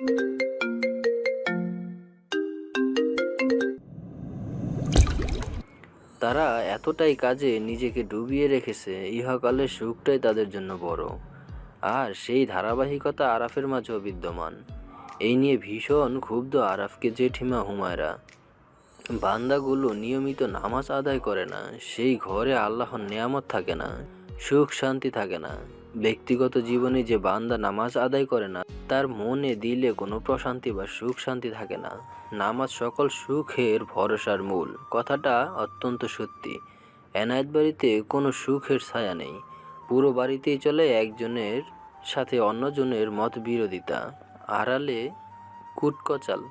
তারা এতটাই কাজে নিজেকে ডুবিয়ে রেখেছে, ইহকালের সুখটাই তাদের জন্য বড়। আর সেই ধারাবাহিকতা আরাফের মাঝেও বিদ্যমান। এই নিয়ে ভীষণ ক্ষুব্ধ আরাফকে জেঠিমা হুমায়রা। বান্দাগুলো নিয়মিত নামাজ আদায় করে না, সেই ঘরে আল্লাহর নেয়ামত থাকে না, সুখ শান্তি থাকে না। ব্যক্তিগত জীবনে যে বান্দা নামাজ আদায় করে না, তার মনে, দিলে কোনো প্রশান্তি বা সুখ শান্তি থাকে না। নামাজ সকল সুখের ভরসার মূল। কথাটা অত্যন্ত সত্যি। এনায়েত বাড়িতে কোনো সুখের ছায়া নেই। পুরো বাড়িতেই চলে একজনের সাথে অন্যজনের মত বিরোধিতা। আড়ালে কুটকচাল।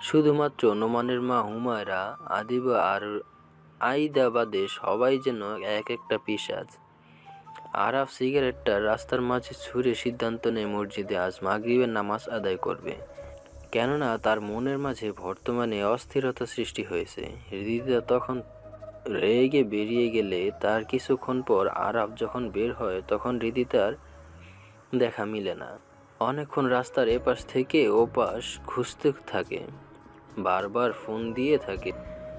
শুধুমাত্র নোমানের মা হুমায়রা, আদিবা আর আইদা বাদে সবাই যেন এক একটা পিসাজ। আরাফ সিগারেটটা রাস্তার মাঝে ছুঁড়ে সিদ্ধান্ত নেয় মসজিদে। আজ মাগরিবের নামাজ আদায় করবে। কেননা তার মনের মাঝে বর্তমানে অস্থিরতা সৃষ্টি হয়েছে। হৃদিতা তখন রেগে বেরিয়ে গেলে তার কিছুক্ষণ পর আরাফ যখন বের হয়, তখন হৃদিতার দেখা মিলে না। অনেকক্ষণ রাস্তার এপাশ থেকে ওপাশ খুঁজতে থাকে। বারবার ফোন দিয়ে থাকে,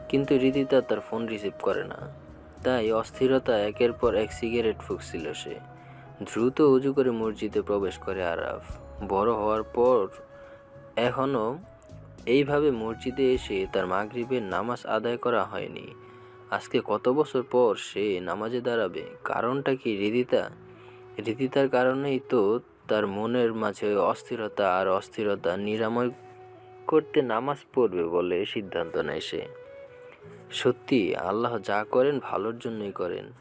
কিন্তু হৃদিতা তার ফোন রিসিভ করে না। তাই অস্থিরতা একের পর এক সিগারেট ফুঁকছিল সে। দ্রুত উজু করে মসজিদে প্রবেশ করে আরাফ। বড় হওয়ার পর এখনও এইভাবে মসজিদে এসে তার মাগরিবের নামাজ আদায় করা হয়নি। আজকে কত বছর পর সে নামাজে দাঁড়াবে? কারণটা কি হৃদিতা? হৃদিতার কারণেই তো তার মনের মাঝে অস্থিরতা আর অস্থিরতা নিরাময় করতে নামাজ পড়বে বলে সিদ্ধান্ত নেয় সে। সত্যি আল্লাহ যা করেন ভালোর জন্যই করেন।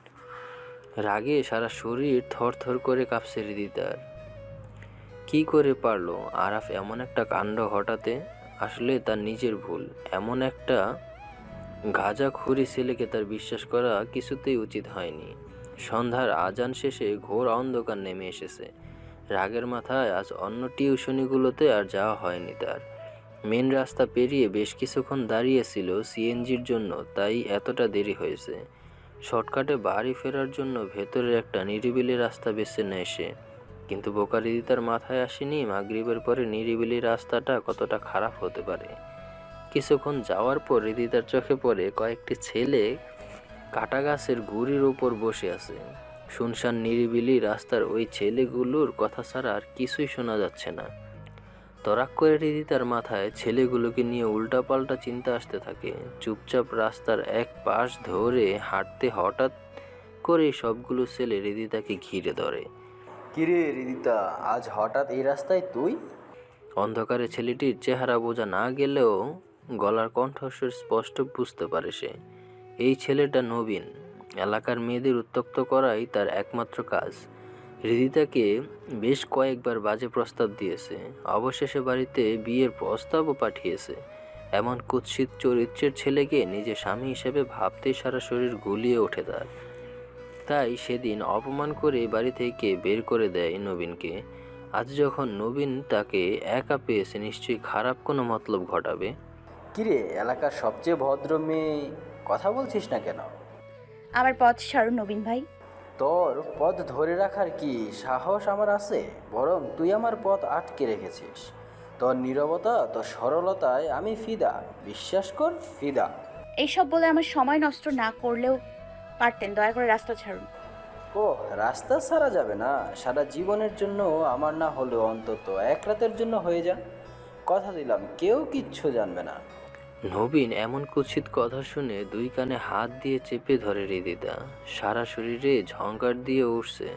রাগে সারা শরীর থরথর করে কাঁপছে হৃদিতার কি করে পারল? আরাফ এমন একটা কাণ্ড ঘটাতে আসলে তার নিজের ভুল। এমন একটা গাঁজা খুরি ছেলেকে তার বিশ্বাস করা কিছুতেই উচিত হয়নি। সন্ধ্যার আজান শেষে ঘোর অন্ধকার নেমে এসেছে। রাগের মাথায় আজ অন্য টিউশনিগুলোতে আর যাওয়া হয়নি তার। মেন রাস্তা পেরিয়ে বেশ কিছুক্ষণ দাঁড়িয়েছিল সিএনজির জন্য, তাই এতটা দেরি হয়েছে। শর্টকাটে বাড়ি ফেরার জন্য ভেতরের একটা নিরিবিলি রাস্তা বেছে নেয় সে। কিন্তু বোকারিদি তার মাথায় আসেনি মাগরিবের পরে নিরিবিলি রাস্তাটা কতটা খারাপ হতে পারে। কিছুক্ষণ যাওয়ার পর রিদিতার চোখে পড়ে কয়েকটি ছেলে কাটা গাছের গুড়ির ওপর বসে আছে। শুনশান নিরিবিলি রাস্তার ওই ছেলেগুলোর কথা ছাড়া আর কিছুই শোনা যাচ্ছে না। তরাক করে রিদিতার মাথায় ছেলেগুলোকে নিয়ে উল্টাপাল্টা চিন্তা আসতে থাকে। চুপচাপ রাস্তার এক পাশ ধরে হাঁটতে হঠাৎ করে সবগুলো ছেলে রিদিতাকে ঘিরে ধরে। কিরে রিদিতা আজ হঠাৎ এই রাস্তায় তুই? অন্ধকারে ছেলেটির চেহারা বোঝা না গেলেও গলার কণ্ঠস্বর স্পষ্ট বুঝতে পারে সে। এই ছেলেটা নবীন। এলাকার মেয়েদের উত্তক্ত করাই তার একমাত্র কাজ। হৃদিতাকে বেশ কয়েকবার বাজে প্রস্তাব দিয়েছে। অবশেষে বাড়িতে বিয়ের প্রস্তাবও পাঠিয়েছে। এমন কুৎসিত চরিত্রের ছেলেকে নিজের স্বামী হিসেবে ভাবতেই সারা শরীর গুলিয়ে ওঠে তার। তাই সেদিন অপমান করে বাড়ি থেকে বের করে দেয় নবীনকে। আজ যখন নবীন তাকে একা পেয়েছে নিশ্চয়ই খারাপ কোনো মতলব ঘটাবে। কিরে এলাকার সবচেয়ে ভদ্র মেয়ে কথা বলছিস না কেন? আমার পথ ছাড়ুন নবীন ভাই। তোর পথ ধরে রাখার কি সাহস আমার আছে? বরং তুই আমার পথ আটকে রেখেছিস। তোর নীরবতা তোর সরলতায় আমি ফিদা। বিশ্বাস কর ফিদা। এইসব বলে আমার সময় নষ্ট না করলেও পারতেন দয়া করে রাস্তা ছাড়ুন। ও রাস্তা সারা যাবে না। সারা জীবনের জন্য আমার না হলেও অন্তত এক রাতের জন্য হয়ে যা। কথা দিলাম কেউ কিচ্ছু জানবে না। নবীন এমন কুৎসিত কথা শুনে দুই কানে হাত দিয়ে চেপে ধরে হৃদিতা। সারা শরীরে ঝঙ্কার দিয়ে উঠছে।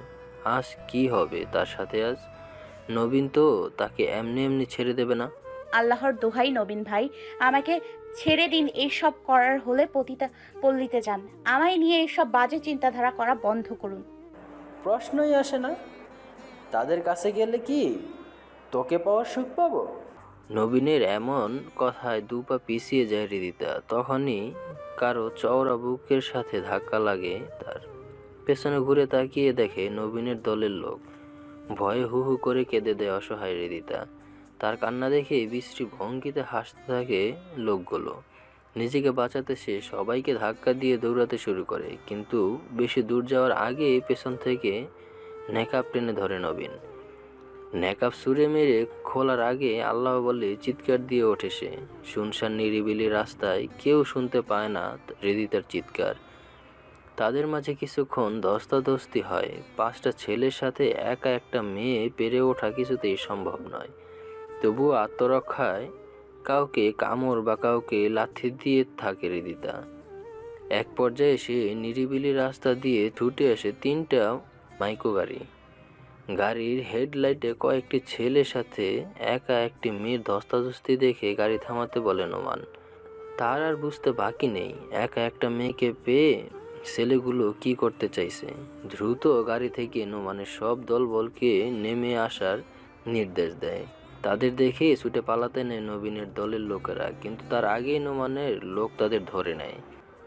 আজ কি হবে তার সাথে আজ? নবীন তো তাকে এমনি এমনি ছেড়ে দেবে না। আল্লাহর দোহাই নবীন ভাই আমাকে ছেড়ে দিন এইসব করার হলে পতিতা পল্লীতে যান। আমায় নিয়ে এইসব বাজে চিন্তাধারা করা বন্ধ করুন। প্রশ্নই আসে না। তাদের কাছে গেলে কি তোকে পাওয়ার সুখ পাবো? নবীনের এমন কথায় দু পা পিছিয়ে যায় হৃদিতা। তখনই কারও চওড়া বুকের সাথে ধাক্কা লাগে তার। পেছনে ঘুরে তাকিয়ে দেখে নবীনের দলের লোক। ভয়ে হু হু করে কেঁদে দেয় অসহায় হৃদিতা। তার কান্না দেখে বিশ্রী ভঙ্গিতে হাসতে থাকে লোকগুলো। নিজেকে বাঁচাতে সে সবাইকে ধাক্কা দিয়ে দৌড়াতে শুরু করে। কিন্তু বেশি দূর যাওয়ার আগে পেছন থেকে নেকাপ টেনে ধরে নবীন। নেকাব সুরে মেরে খোলার আগে আল্লাহ বলে, চিৎকার দিয়ে ওঠে সে। শুনশান নিরিবিলি রাস্তায় কেউ শুনতে পায় না হৃদিতার চিৎকার। তাদের মাঝে কিছুক্ষণ ধস্তাধস্তি হয়। পাঁচটা ছেলের সাথে একা একটা মেয়ে পেরে ওঠা কিছুতেই সম্ভব নয়। তবুও আত্মরক্ষায় কাউকে কামড় বা কাউকে লাথি দিয়ে থাকে হৃদিতা। এক পর্যায়ে সে নিরিবিলি রাস্তা দিয়ে ছুটে আসে তিনটা মাইক্রো গাড়ি। গাড়ির হেডলাইটে কয়েকটি ছেলের সাথে একা একটি মেয়ের ধস্তাধস্তি দেখে গাড়ি থামাতে বলে নোমান। তার আর বুঝতে বাকি নেই, একা একটা মেয়েকে পেয়ে ছেলেগুলো কি করতে চাইছে। দ্রুত গাড়ি থেকে নোমানের সব দলবলকে নেমে আসার নির্দেশ দেয়। তাদের দেখে ছুটে পালাতে নেয় নবীনের দলের লোকেরা, কিন্তু তার আগেই নোমানের লোক তাদের ধরে নেয়।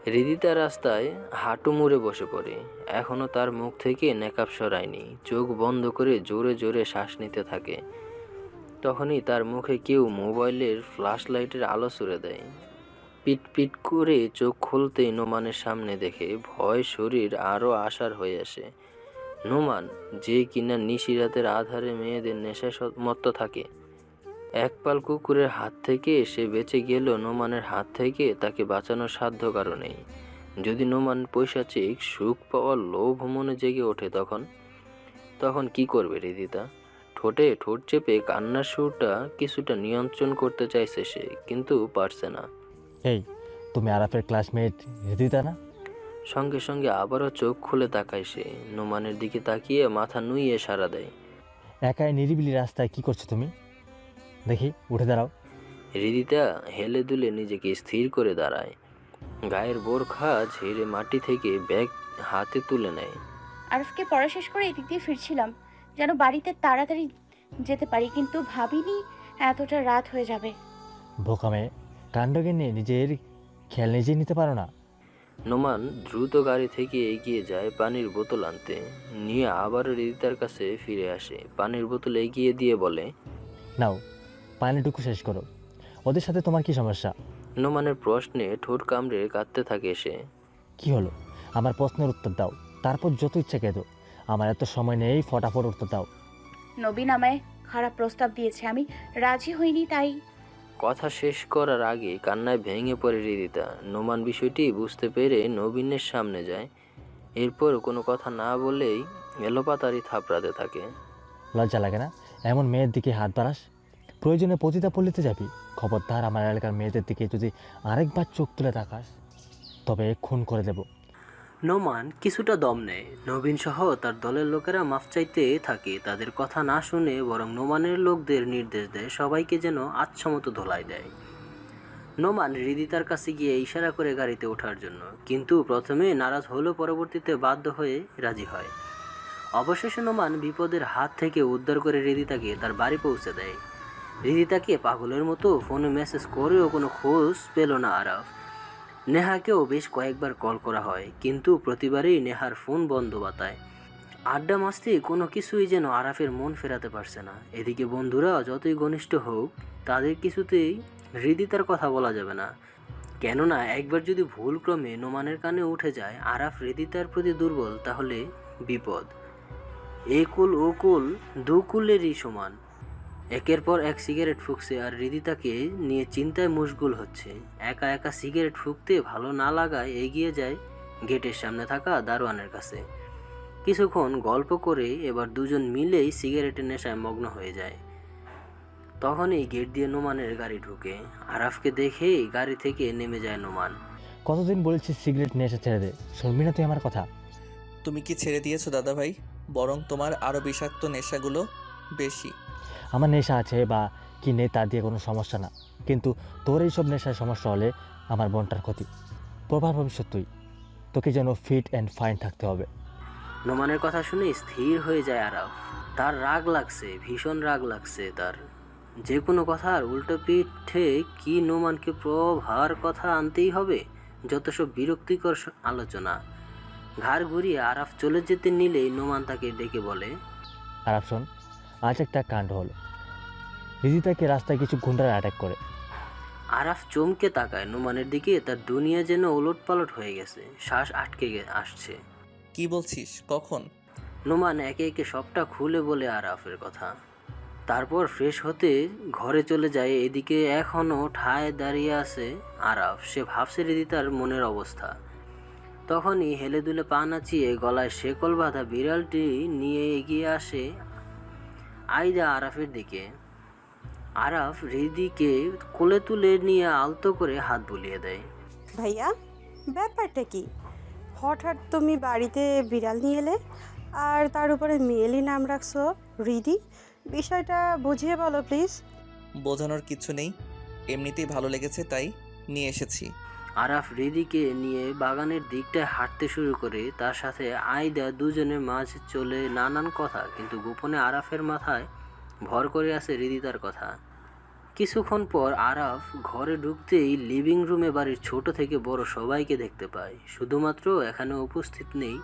হৃদিতা রাস্তায় হাঁটু মুড়ে বসে পড়ে। এখনও তার মুখ থেকে নেকাব সরায়নি। চোখ বন্ধ করে জোরে জোরে শ্বাস নিতে থাকে। তখনই তার মুখে কেউ মোবাইলের ফ্ল্যাশ লাইটের আলো ছুড়ে দেয়। পিট পিট করে চোখ খুলতেই নোমানের সামনে দেখে ভয় শরীর আরও আশার হয়ে আসে। নোমান, যে কিনা নিশিরাতের আধারে মেয়েদের নেশায় মত্ত থাকে। এক পাল কুকুরের হাত থেকে সে বেঁচে গেল নোমানের হাত থেকে তাকে বাঁচানোর সাধ্য কারণেই যদি নোমান পৈশাচিক সুখ পাওয়ার লোভ মনে জেগে ওঠে তখন? তখন কি করবে রিদিতা ঠোঁটে ঠোঁট চেপে কান্নার সুরটা কিছুটা নিয়ন্ত্রণ করতে চাইছে সে কিন্তু পারছে না। এই তুমি আরাফের ক্লাসমেট রিদিতা না? সঙ্গে সঙ্গে আবারও চোখ খুলে তাকায় সে নোমানের দিকে তাকিয়ে মাথা নুইয়ে সাড়া দেয়। একাই নিরিবিলি রাস্তায় কি করছ তুমি? দেখি উঠে দাঁড়াও। হৃদিতা হেলে দুলে নিজেকে স্থির করে দাঁড়ায়। গায়ের বোরখা ঝেড়ে মাটি থেকে ব্যাগ হাতে তুলে নেয়। আরফকে পড়া শেষ করে এদিক দিয়ে ফিরছিলাম যেন বাড়িতে তাড়াতাড়ি যেতে পারি কিন্তু ভাবিনি এতটা রাত হয়ে যাবে। বোকামে কাণ্ডকে নিয়ে নিজের খেয়াল নিজেই নিতে পারো না। নোমান দ্রুত গাড়ি থেকে এগিয়ে যায় পানির বোতল আনতে। নিয়ে আবার হৃদিতার কাছে ফিরে আসে। পানির বোতল এগিয়ে দিয়ে বলে নাও পানিটুকু শেষ করো। ওদের সাথে তোমার কি সমস্যা? নোমানের প্রশ্নে ঠোঁট কামড়ে কাঁদতে থাকে সে। কি হলো? আমার প্রশ্নের উত্তর দাও। তারপর যত ইচ্ছা কেঁদো। আমার এত সময় নেই ফটাফট উত্তর দাও। নবীন আমায় খারাপ প্রস্তাব দিয়েছে। আমি রাজি হইনি তাই। কথা শেষ করার আগে কান্নায় ভেঙে পড়ে হৃদিতা। নোমান বিষয়টি বুঝতে পেরে নবীনের সামনে যায়। এরপর কোনো কথা না বলেই এলোপাতারি থাপড়াতে থাকে। লজ্জা লাগে না? এমন মেয়ের দিকে হাত বাড়াস। প্রয়োজনে পতিতা পল্লীতে যাবি। খবরদার আমার এলাকার মেয়েদের দিকে যদি আরেকবার চোখ তুলে তাকাস, তবে খুন করে দেব। নোমান কিছুটা দম নেয়। নবীন সহ তার দলের লোকেরা মাফ চাইতে থাকে। তাদের কথা না শুনে বরং নোমানের লোকদের নির্দেশ দেয়, সবাইকে যেন আচ্ছামতো ধোলাই দেয়। নোমান হৃদিতার কাছে গিয়ে ইশারা করে গাড়িতে ওঠার জন্য। কিন্তু প্রথমে নারাজ হলেও পরবর্তীতে বাধ্য হয়ে রাজি হয়। অবশেষে নোমান বিপদের হাত থেকে উদ্ধার করে হৃদিতাকে তার বাড়ি পৌঁছে দেয়। হৃদিতাকে পাগলের মতো ফোনে মেসেজ করেও কোনো খোঁজ পেল না আরাফ? নেহাকেও বেশ কয়েকবার কল করা হয়, কিন্তু প্রতিবারই নেহার ফোন বন্ধ বাতায়। আড্ডা মাস্তি কোনো কিছুই যেন আরাফের মন ফেরাতে পারছে না। এদিকে বন্ধুরা যতই ঘনিষ্ঠ হোক, তাদের কিছুতেই হৃদিতার কথা বলা যাবে না। কেননা একবার যদি ভুলক্রমে নোমানের কানে উঠে যায় আরাফ হৃদিতার প্রতি দুর্বল, তাহলে বিপদ। এ কুল ও কুল দু কুলেরই সমান। একের পর এক সিগারেট ফুঁকছে আর হৃদিতাকে নিয়ে চিন্তায় মশগুল হচ্ছে। একা একা সিগারেট ফুঁকতে ভালো না লাগায় এগিয়ে যায় গেটের সামনে থাকা দারোয়ানের কাছে। কিছুক্ষণ গল্প করে এবার দুজন মিলেই সিগারেটের নেশায় মগ্ন হয়ে যায়। তখনই গেট দিয়ে নোমানের গাড়ি ঢুকে। আরাফকে দেখেই গাড়ি থেকে নেমে যায় নোমান। কতদিন বলেছি সিগারেট নেশা ছেড়ে দে? শুনবি না তুই আমার কথা। তুমি কি ছেড়ে দিয়েছ দাদা ভাই বরং তোমার আরও বিষাক্ত নেশাগুলো বেশি। আমার নেশা আছে বা কি নেই তা দিয়ে কোনো সমস্যা না। কিন্তু তোর এইসব নেশার সমস্যা হলে আমার বোনটার ক্ষতি। প্রভাব ভবিষ্যৎ তুই তোকে যেন ফিট অ্যান্ড ফাইন থাকতে হবে। নোমানের কথা শুনে স্থির হয়ে যায় আরাফ। তার রাগ লাগছে ভীষণ রাগ লাগছে তার। যে কোনো কথার উল্টো পিঠে কি নোমানকে প্রভার কথা আনতেই হবে? যত সব বিরক্তিকর আলোচনা। ঘাড় ঘুরিয়ে আরাফ চলে যেতে নিলেই নোমান তাকে ডেকে বলে আর শোন আজ একটা কাণ্ড হলো। রিদিতাকে রাস্তায় কিছু গুন্ডারা অ্যাটাক করে। আরাফ চমকে তাকায় নোমানের দিকে। তার দুনিয়া যেন ওলট পালট হয়ে গেছে। শ্বাস আটকে গে- আসছে। কি বলছিস? কখন? নোমান একে একে সবটা খুলে বলে আরাফের কথা। তারপর ফ্রেশ হতে ঘরে চলে যায়। এদিকে এখনও ঠায় দাঁড়িয়ে আছে আরাফ। সে ভাবছে রিদিতার মনের অবস্থা। তখনই হেলে দুলে পা নাচিয়ে গলায় শেকল বাঁধা বিড়ালটি নিয়ে এগিয়ে আসে আইদা আরাফের দিকে। আরাফ হৃদিকে কোলে তুলে নিয়ে আলতো করে হাত বুলিয়ে দেয়। ভাইয়া ব্যাপারটা কি? হঠাৎ তুমি বাড়িতে বিড়াল নিয়ে এলে আর তার উপরে মেয়েলি নাম রাখছো রিদি বিষয়টা বুঝিয়ে বলো প্লিজ। বোঝানোর কিছু নেই। এমনিতেই ভালো লেগেছে তাই নিয়ে এসেছি। আরাফ হৃদিকে নিয়ে বাগানের দিকটায় হাঁটতে শুরু করে, তার সাথে আইদা দুজনের মাঝে চলে নানান কথা, কিন্তু গোপনে আরাফের মাথায় ভর করে আছে তার কথা। কিছুক্ষণ পর আরাফ ঘরে ঢুকতেই লিভিং রুমে বাড়ির ছোট থেকে বড় সবাইকে দেখতে পায়। শুধুমাত্র এখানে উপস্থিত নেই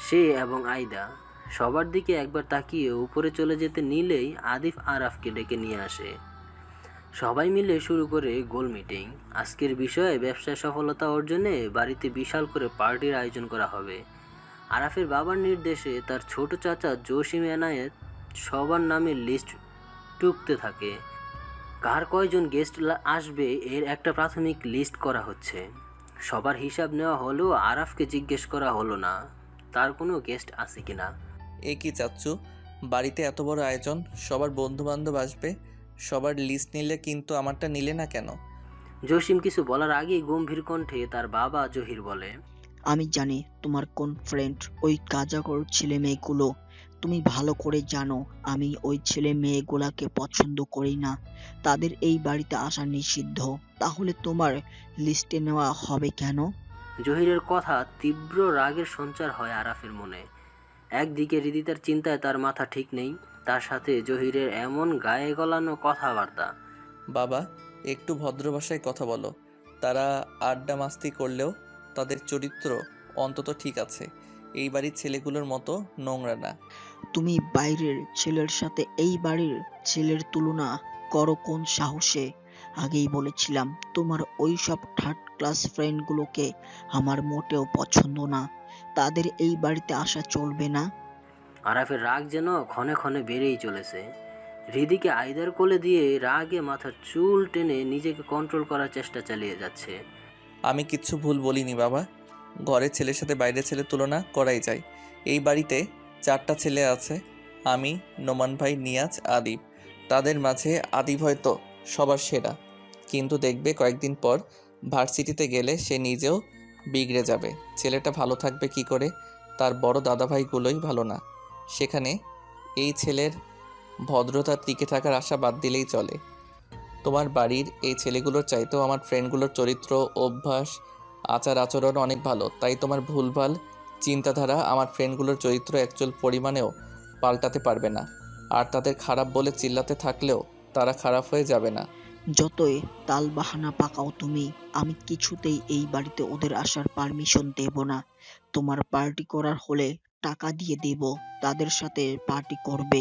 সে এবং আইদা। সবার দিকে একবার তাকিয়ে উপরে চলে যেতে নিলেই আদিফ আরাফকে ডেকে নিয়ে আসে। সবাই মিলে শুরু করে গোল মিটিং। আজকের বিষয়ে ব্যবসায় সফলতা অর্জনে বাড়িতে বিশাল করে পার্টির আয়োজন করা হবে। আরাফের বাবার নির্দেশে তার ছোট চাচা জসিম এনায়েত সবার নামে লিস্ট টুকতে থাকে। কার কয়জন গেস্ট আসবে এর একটা প্রাথমিক লিস্ট করা হচ্ছে। সবার হিসাব নেওয়া হলেও আরাফকে জিজ্ঞেস করা হলো না। তার কোনো গেস্ট আছে কিনা? এ কি চাচ্ছু বাড়িতে এত বড় আয়োজন, সবার বন্ধু বান্ধব আসবে সবার লিস্ট নিলে কিন্তু আমারটা নিলে না কেন? জসিম কিছু বলার আগেই গম্ভীর কণ্ঠে তার বাবা জহির বলে আমি জানি তোমার কোন ফ্রেন্ড ওই কাজাগর ছেলে মেয়েগুলো। তুমি ভালো করে জানো আমি ওই ছেলে মেয়েগুলাকে পছন্দ করি না। তাদের এই বাড়িতে আসা নিষিদ্ধ। তাহলে তোমার লিস্টে নেওয়া হবে কেন? জহিরের কথা তীব্র রাগের সঞ্চার হয় আরাফের মনে। একদিকে হৃদিতার চিন্তায় তার মাথা ঠিক নেই তার সাথে জহিরের এমন গায়ে গলানো কথাবার্তা। বাবা একটু ভদ্র ভাষায় কথা বলো। তারা আড্ডা মাস্তি করলেও তাদের চরিত্র অন্তত ঠিক আছে। এই বাড়ির ছেলেগুলোর মতো নোংরা না। তুমি বাইরের ছেলের সাথে এই বাড়ির ছেলের তুলনা করো কোন সাহসে? আগেই বলেছিলাম তোমার ওই সব থার্ড ক্লাস ফ্রেন্ডগুলোকে আমার মোটেও পছন্দ না। তাদের এই বাড়িতে আসা চলবে না। আরাফের রাগ যেন ক্ষণে ক্ষণে বেড়েই চলেছে। হৃদিকে আইদার কোলে দিয়ে রাগে মাথার চুল টেনে নিজেকে কন্ট্রোল করার চেষ্টা চালিয়ে যাচ্ছে। আমি কিচ্ছু ভুল বলিনি বাবা। ঘরের ছেলের সাথে বাইরের ছেলের তুলনা করাই যায়। এই বাড়িতে চারটা ছেলে আছে, আমি, নোমান ভাই, নিয়াজ, আদিব। তাদের মাঝে আদিব হয়তো সবার সেরা। কিন্তু দেখবে কয়েকদিন পর ভার্সিটিতে গেলে সে নিজেও বিগড়ে যাবে। ছেলেটা ভালো থাকবে কি করে? তার বড় দাদাভাইগুলোই ভালো না। সেখানে এই ছেলের ভদ্রতার টিকে থাকার আশা বাদ দিলেই চলে। তোমার বাড়ির এই ছেলেগুলোর চাইতেও আমার ফ্রেন্ডগুলোর চরিত্র, অভ্যাস, আচার, আচরণ অনেক ভালো। তাই তোমার ভুলভাল চিন্তাধারা আমার ফ্রেন্ডগুলোর চরিত্র অ্যাকচুয়াল পরিমাণেও পাল্টাতে পারবে না। আর তাদের খারাপ বলে চিল্লাতে থাকলেও তারা খারাপ হয়ে যাবে না। যতই তাল বাহানা পাকাও তুমি, আমি কিছুতেই এই বাড়িতে ওদের আসার পারমিশন দেব না। তোমার পার্টি করার হলে টাকা দিয়ে দেব তাদের সাথে পার্টি করবে।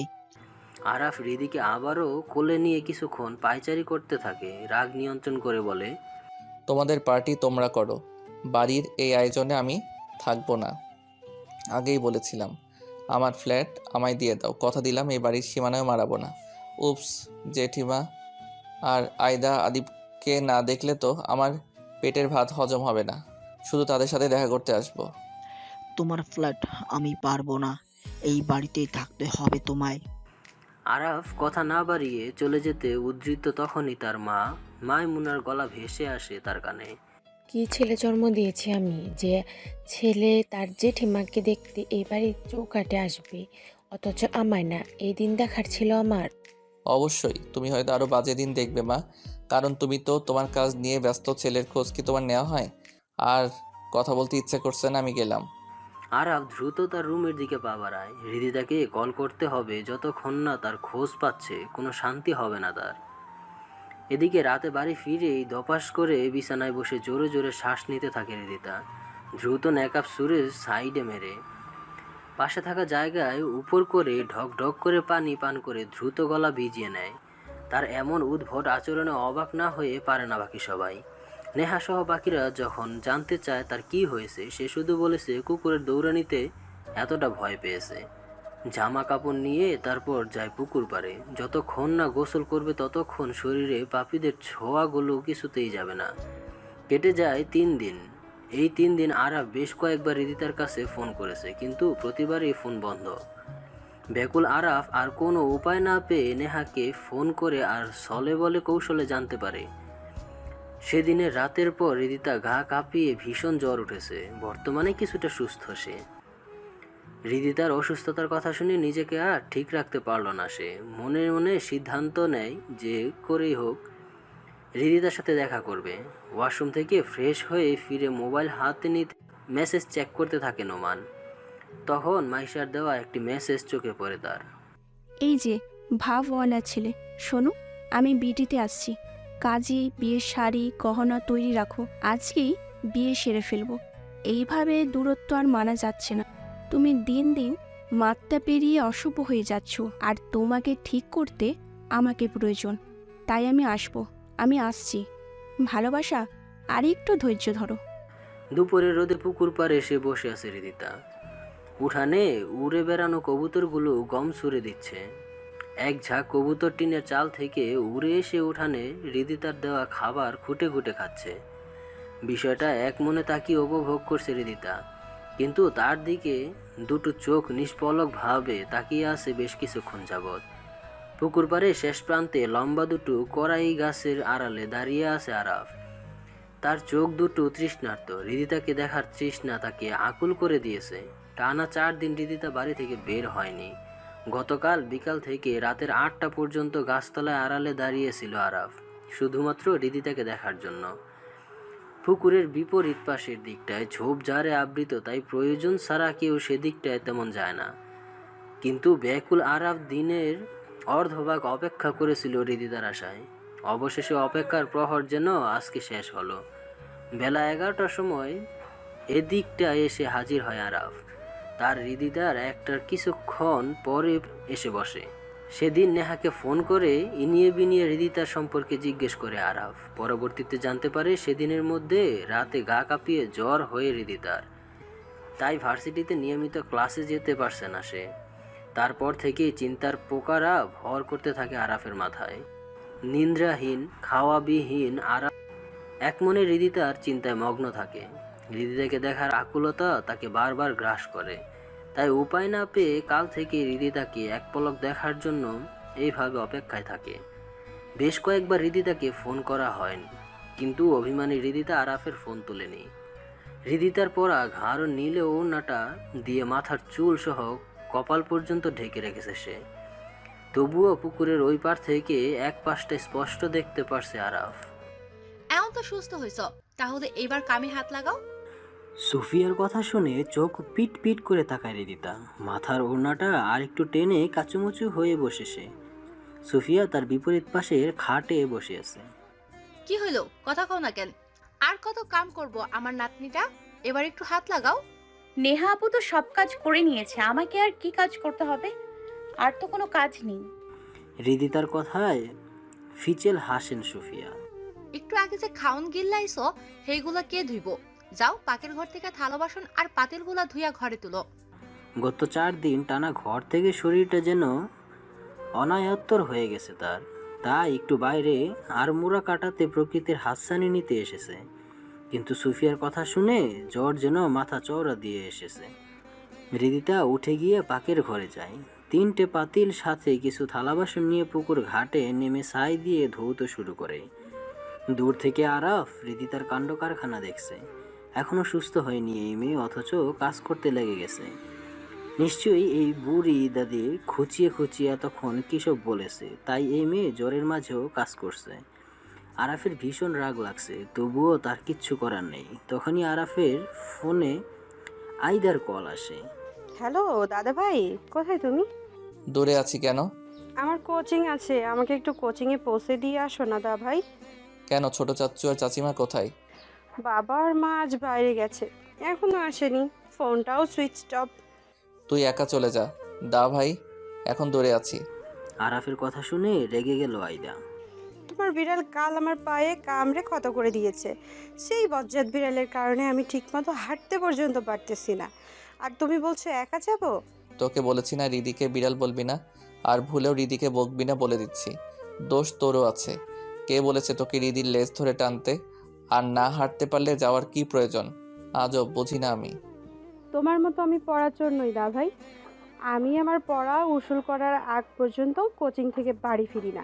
আরাফ হৃদিকে আবারও কোলে নিয়ে কিছুক্ষণ পায়চারি করতে থাকে রাগ নিয়ন্ত্রণ করে বলে তোমাদের পার্টি তোমরা করো বাড়ির এই আয়োজনে আমি থাকব না। আগেই বলেছিলাম আমার ফ্ল্যাট আমায় দিয়ে দাও কথা দিলাম এই বাড়ির সীমানায় মারাবো না। উপস জেঠিমা আর আয়দা আদিবকে না দেখলে তো আমার পেটের ভাত হজম হবে না শুধু তাদের সাথে দেখা করতে আসব। তোমার ফ্ল্যাট আমি পারব না। এই বাড়িতেই থাকতে হবে তোমায়। আরাফ কথা না বাড়িয়ে চলে যেতে উদ্ধৃত তখনই তার মা মায়মুনার গলা ভেসে আসে তার কানে। কি ছেলে জন্ম দিয়েছি আমি? যে ছেলে তার জেঠিমাকে দেখতে এই বাড়ির চৌকাটে আসবে অথচ আমায় না এই দিন দেখার ছিল আমার। অবশ্যই তুমি হয়তো আরও বাজে দিন দেখবে মা। কারণ তুমি তো তোমার কাজ নিয়ে ব্যস্ত ছেলের খোঁজ কি তোমার নেওয়া হয়? আর কথা বলতে ইচ্ছে করছে না আমি গেলাম। আরাফ দ্রুত তার রুমের দিকে পা বাড়ায়। হৃদিতাকে কল করতে হবে যতক্ষণ না তার খোঁজ পাচ্ছে, কোনো শান্তি হবে না তার। এদিকে রাতে বাড়ি ফিরেই দপাস করে বিছানায় বসে জোরে জোরে শ্বাস নিতে থাকে হৃদিতা। দ্রুত ন্যাকাপ সুরে সাইডে মেরে। পাশে থাকা জায়গায় উপর করে ঢক ঢক করে পানি পান করে দ্রুত গলা ভিজিয়ে নেয়। তার এমন উদ্ভট আচরণে অবাক না হয়ে পারে না বাকি সবাই। নেহা সহ বাকিরা যখন জানতে চায় তার কি হয়েছে, সে শুধু বলেছে, কুকুরের দৌড়ানিতে এতটা ভয় পেয়েছে। জামা কাপড় নিয়ে তারপর যায় পুকুর পাড়ে। যতক্ষণ না গোসল করবে, ততক্ষণ শরীরে পাপীদের ছোঁয়াগুলো কিছুতেই যাবে না। কেটে যায় তিন দিন। এই তিন দিন আরাফ বেশ কয়েকবার রিদিতার কাছে ফোন করেছে, কিন্তু প্রতিবারই ফোন বন্ধ। ব্যাকুল আরাফ আর কোনো উপায় না পেয়ে নেহাকে ফোন করে আর সলে বলে কৌশলে জানতে পারে। সেদিনের রাতের পর রিদিতা ঘা কাঁপিয়ে ভীষণ জ্বর উঠেছে। বর্তমানে কিছুটা সুস্থ সে। হৃদিতার অসুস্থতার কথা শুনে নিজেকে আর ঠিক রাখতে পারল না সে। মনে মনে সিদ্ধান্ত নেয় যে করেই হোক হৃদিতার সাথে দেখা করবে। ওয়াশরুম থেকে ফ্রেশ হয়ে ফিরে মোবাইল হাতে নিতে মেসেজ চেক করতে থাকে নোমান তখন মাইশার দেওয়া একটি মেসেজ চোখে পড়ে তার। এই যে, ভাবওয়ালা ছেলে। শোনো, আমি বিটিতে আসছি। কাজে বিয়ের শাড়ি, গহনা তৈরি রাখো। আজকেই বিয়ে সেরে ফেলব। এইভাবে দূরত্ব আর মানা যাচ্ছে না। তুমি দিন দিন মাত্রা পেরিয়ে অশুভ হয়ে যাচ্ছ, আর তোমাকে ঠিক করতে আমাকে প্রয়োজন। তাই আমি আসব, আমি আসছি। ভালোবাসা আর একটু ধৈর্য ধরো। দুপুরে রোদে পুকুর পাড়ে এসে বসে আছে হৃদিতা উঠানে উড়ে বেড়ানো কবুতরগুলো গম ছুঁড়ে দিচ্ছে। এক ঝাঁক কবুতর টিনের চাল থেকে উড়ে এসে উঠানে হৃদিতার দেওয়া খাবার খুঁটে খুঁটে খাচ্ছে। বিষয়টা এক মনে তাকিয়ে উপভোগ করছে হৃদিতা কিন্তু তার দিকে দুটো চোখ নিষ্পলক ভাবে তাকিয়ে আছে বেশ কিছুক্ষণ যাবৎ। পুকুর পাড়ে শেষ প্রান্তে লম্বা দুটো কড়াই গাছের আড়ালে দাঁড়িয়ে আছে আরাফ। তার চোখ দুটো তৃষ্ণার্ত। হৃদিতাকে দেখার তৃষ্ণা তাকে আকুল করে দিয়েছে। টানা চার দিন হৃদিতা বাড়ি থেকে বের হয়নি। গতকাল বিকাল থেকে রাতের আটটা পর্যন্ত গাছতলায় আড়ালে দাঁড়িয়েছিল আরাফ, শুধুমাত্র হৃদিতাকে দেখার জন্য। পুকুরের বিপরীত পাশের দিকটায় ঝোপঝাড়ে আবৃত, তাই প্রয়োজন ছাড়া কেউ সেদিকটায় তেমন যায় না। কিন্তু ব্যাকুল আরাফ দিনের অর্ধভাগ অপেক্ষা করেছিল হৃদিতার আশায়। অবশেষে অপেক্ষার প্রহর যেন আজকে শেষ হলো। বেলা এগারোটার সময় এদিকটায় এসে হাজির হয় আরাফ। তার হৃদিতার একটার কিছুক্ষণ পরে এসে বসে। সেদিন নেহাকে ফোন করে ইনিয়ে বিনিয়ে হৃদিতার সম্পর্কে জিজ্ঞেস করে আরাফ। পরবর্তীতে জানতে পারে সেদিনের মধ্যে রাতে গা কাঁপিয়ে জ্বর হয়ে হৃদিতার তাই ভার্সিটিতে নিয়মিত ক্লাসে যেতে পারছে না সে। তারপর থেকেই চিন্তার পোকারা ভর করতে থাকে আরাফের মাথায়। নিন্দ্রাহীন, খাওয়াবিহীন আরাফ এক মনে হৃদিতার চিন্তায় মগ্ন থাকে। হৃদিতাকে দেখার আকুলতা তাকে বারবার গ্রাস করে। তাই উপায় না পেয়ে কাল থেকে হৃদিতাকে এক পলক দেখার জন্য এইভাবে অপেক্ষায় থাকে। বেশ কয়েকবার হৃদিতাকে ফোন করা হয়নি কিন্তু অভিমানী হৃদিতা আরাফের ফোন তোলেনি। হৃদিতার পরা ঘাড় নীলে ওড়নাটা দিয়ে মাথার চুল সহ কপাল পর্যন্ত ঢেকে রেখেছে সে। তবুও পুকুরের ওই পার থেকে এক পাশটা স্পষ্ট দেখতে পারছে আরাফ। এমন তো সুস্থ হয়েছ, তাহলে এবার কামে হাত লাগাও। সুফিয়ার কথা শুনে চোখ পিট পিট করে তাকায় রিদিতা। মাথার ওড়নাটা আর একটু টেনে কাচুমুচু হয়ে বসে সে। সুফিয়া তার বিপরীত পাশের খাটে বসে আছে। কি হইল কথা কও না কেন? আর কত কাম করব আমার নাতনিটা? এবার একটু হাত লাগাও। নেহা আপু তো সব কাজ করে নিয়েছে আমাকে আর কি কাজ করতে হবে? আর তো কোনো কাজ নেই। হৃদিতার কথায় ফিচেল হাসেন সুফিয়া। একটু আগে যে খাউন গিল্লাইছ সেইগুলা কে ধুইব? যাও পাকের ঘর থেকে থালা বাসন আর পাতিলগুলা ধুইয়া ঘরে তুলো। গত চার দিন টানা ঘর থেকে শরীরটা যেন অনায়ত্তর হয়ে গেছে তার। তাই একটু বাইরে আর মুড়া কাটাতে প্রকৃতির হাসানি নিতে এসেছে। কিন্তু সুফিয়ার কথা শুনে জ্বর যেন মাথা চওড়া দিয়ে এসেছে। হৃদিতা উঠে গিয়ে পাকের ঘরে যায়। তিনটে পাতিল সাথে কিছু থালাবাসন নিয়ে পুকুর ঘাটে নেমে ছাই দিয়ে ধৌত শুরু করে। দূর থেকে আরাফ হৃদিতার কাণ্ড কারখানা দেখছে। এখনও সুস্থ হয়নি এই মেয়ে অথচ কাজ করতে লেগে গেছে। নিশ্চয়ই এই বুড়ি দাদি খুঁচিয়ে খুঁচিয়ে তখন কিসব বলেছে তাই এই মেয়ে জ্বরের মাঝেও কাজ করছে। আরাফের ভীষণ রাগ লাগছে তবুও তার কিচ্ছু করার নেই। তখনই আরাফের ফোনে আইদার কল আসে। হ্যালো দাদা ভাই কোথায় তুমি? দূরে আছি কেন? আমার কোচিং আছে আমাকে একটু কোচিংয়ে পৌঁছে দিয়ে আসো না দা ভাই কেন ছোট চাচ্চু আর চাচিমা কোথায়? বাবা আর মা আজ বাইরে গেছে। এখনও আসেনি। ফোনটাও সুইচ অফ তুই একা চলে যা। দা ভাই এখন দূরে আছি। আরাফের কথা শুনে রেগে গেল আইদা। তোমার বিড়াল কাল আমার পায়ে কামড়ে ক্ষত করে দিয়েছে। সেই বজ্জাত বিড়ালের কারণে আমি ঠিকমতো হাঁটতে পর্যন্ত পারতেছি না। আর তুমি বলছো একা যাব? তোকে বলেছি না রিদিকে বিড়াল বলবি না। আর ভুলেও রিদিকে বকবি না বলে দিচ্ছি। দোষ তোরও আছে। কে বলেছে তোকে রিদির লেজ ধরে টানতে? আর না হাঁটতে পারলে যাওয়ার কি প্রয়োজন? আজও বুঝি না আমি। তোমার মতো আমি পড়াচোর নই দা ভাই আমি আমার পড়া উসুল করার আগ পর্যন্ত কোচিং থেকে বাড়ি ফিরি না।